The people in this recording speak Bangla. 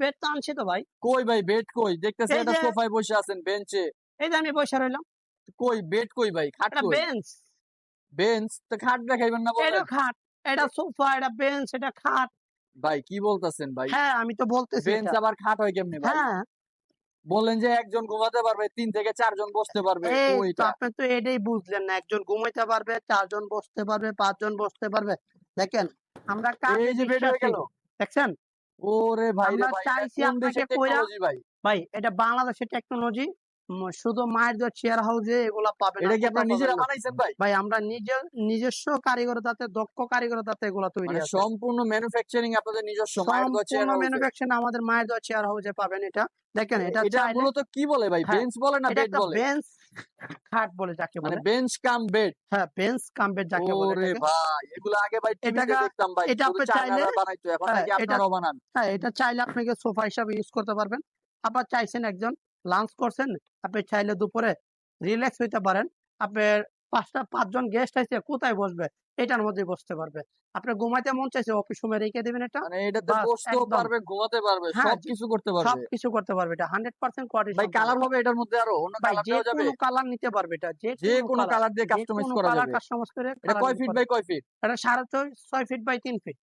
বেড তো আনছি তো ভাই। কই ভাই বেড কই? যে- সোফায় বসে আছেন বেঞ্চে। এই যে আমি বসে রইলাম। কই বেড কই ভাই? খাট কই? বেঞ্চ। বেঞ্চ? তো খাট দেখাইবেন না এটা খাট এটা সোফা এটা বেঞ্চ এটা খাট। ভাই কি বলতাছেন ভাই? হ্যাঁ আমি তো বলতেছি বেঞ্চ আবার খাট হয় কেমনে ভাই? হ্যাঁ। বললেন যে একজন ঘুমাতে পারবে তিন থেকে চারজন বসতে পারবে। আপনি তো এটাই বুঝলেন না। একজন ঘুমাইতে পারবে চারজন বসতে পারবে পাঁচজন বসতে পারবে। দেখেন আমরা কাজে এই যে বেড হয়ে গেল। দেখছেন? ওরে ভাই আমরা চাইছি আপনাকে কইরা- ভাই? ভাই এটা বাংলাদেশের টেকনোলজি শুধু মায়ের দোয়া চেয়ার হাউসে এগুলা পাবেন এটা কি আপনারা নিজেরা বানাইছেন ভাই? ভাই আমরা নিজে নিজস্ব কারিগরতাতে দক্ষ কারিগরতাতে এগুলা তৈরি মানে আছে। সম্পূর্ণ ম্যানুফ্যাকচারিং আপনাদের নিজস্ব মায়ের দোয়া চেয়ার সম্পূর্ণ ম্যানুফ্যাকচার আমাদের মায়ের দোয়া চেয়ার হাউসে পাবেন এটা। দেখেন এটা এটা মূলত কি বলে ভাই? হ্যাঁ, বেঞ্চ বলে না বেড বলে? বেঞ্চ খাট বলে যাকে মানে বলে। বেঞ্চ কাম বেড হ্যাঁ বেঞ্চ কাম বেড যাকে বলে ওরে ভাই এগুলো আগে ভাই টিভিতে দেখতাম ভাই এটা আপনি চাইলে- বানাইতো এখন হ্যাঁ, নাকি আপনারাও বানান। হ্যাঁ এটা চাইলে সোফা হিসাবে ইউজ করতে পারবেন। আবার চাইছেন একজন লাঞ্চ করছেন আপনি চাইলে দুপুরে রিল্যাক্স হইতে পারেন। আপনার পাঁচটা পাঁচজন গেস্ট আছে কোথায় বসবে? এটার মধ্যে বসতে পারবে। আপনার ঘুমাইতে মন চাইছে অফিস সময় রেখে দেবেন এটা। মানে এটাতে বাস, বসতেও পারবে ঘুমাতে পারবে হ্যাঁ, সব কিছু করতে পারবে। সবকিছু করতে পারবে এটা হান্ড্রেড পার্সেন্ট কোয়ালিটি ভাই কালার হবে এটার মধ্যে আরও অন্য কালার দেওয়া যাবে। কোনো কালার নিতে পারবে এটা যে কোনো কালার দিয়ে কাস্টমাইজ করা যাবে। কাস্টমাইজ করে এটা কয় ফিট বাই কয় ফিট এটা সাড়ে ছয় ছয় ফিট বাই তিন ফিট